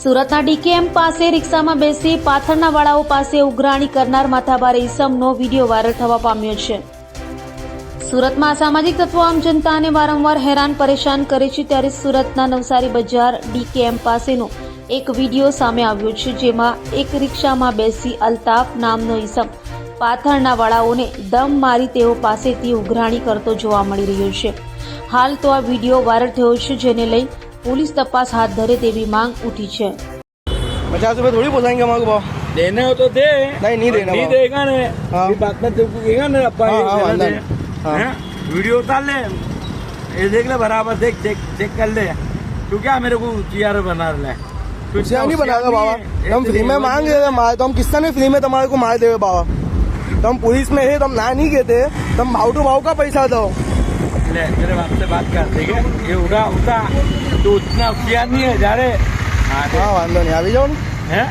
સુરતના ડીકેએમ પાસે રિક્ષામાં બેસી પાથરના વાળાઓ પાસે ઉઘરાણી કરનાર માથાભાર ઈસમનો વીડિયો વાયરલ થવા પામ્યો છે. સુરતમાં સામાજિક તત્વો આમ જનતાને વારંવાર હેરાન પરેશાન કરે છે ત્યારે સુરતના નવસારી બજાર ડીકેએમ પાસેનો એક વીડિયો સામે આવ્યો છે જેમાં એક રિક્ષામાં બેસી અલ્તાફ નામનો ઈસમ પાથરના વાળાઓને દમ મારી તેઓ પાસેથી ઉઘરાણી કરતો જોવા મળી રહ્યો છે. હાલ તો આ વીડિયો વાયરલ થયો છે જેને લઈ પોલીસ તપાસ હાથ ધરે તેવી માંગ ઉઠી છે पचास रुपए थोड़ी पोसाएंगे हमारे को भाव देना हो तो दे नहीं, नहीं देना नहीं बाबा। देगा ने हाँ। ये बात में तेरे को कहेगा ना अब्बा हाँ, ये हाँ, देना वांदा दे नहीं। हाँ। हैं? वीडियो उतार ले ये देख ले बराबर देख चेक चेक कर ले तू क्या मेरे को चियार बना रहा है तू कुछ नहीं इतना बनाएगा होशियार बाबा नहीं है। हम एक फ्री में दिन मांग रहे थे मार तो हम किसने ने फ्री में तुम्हारे को मार देवे बाबा तो हम पुलिस में है तो हम ना नहीं कहते तुम भाव टू भाव का पैसा दो ले मेरे बाप से बात कर ठीक है ये उड़ा उठा દૂધના અગિયારની હજારે? હા વાંધો નહીં. આવી જાઓ ને. હે?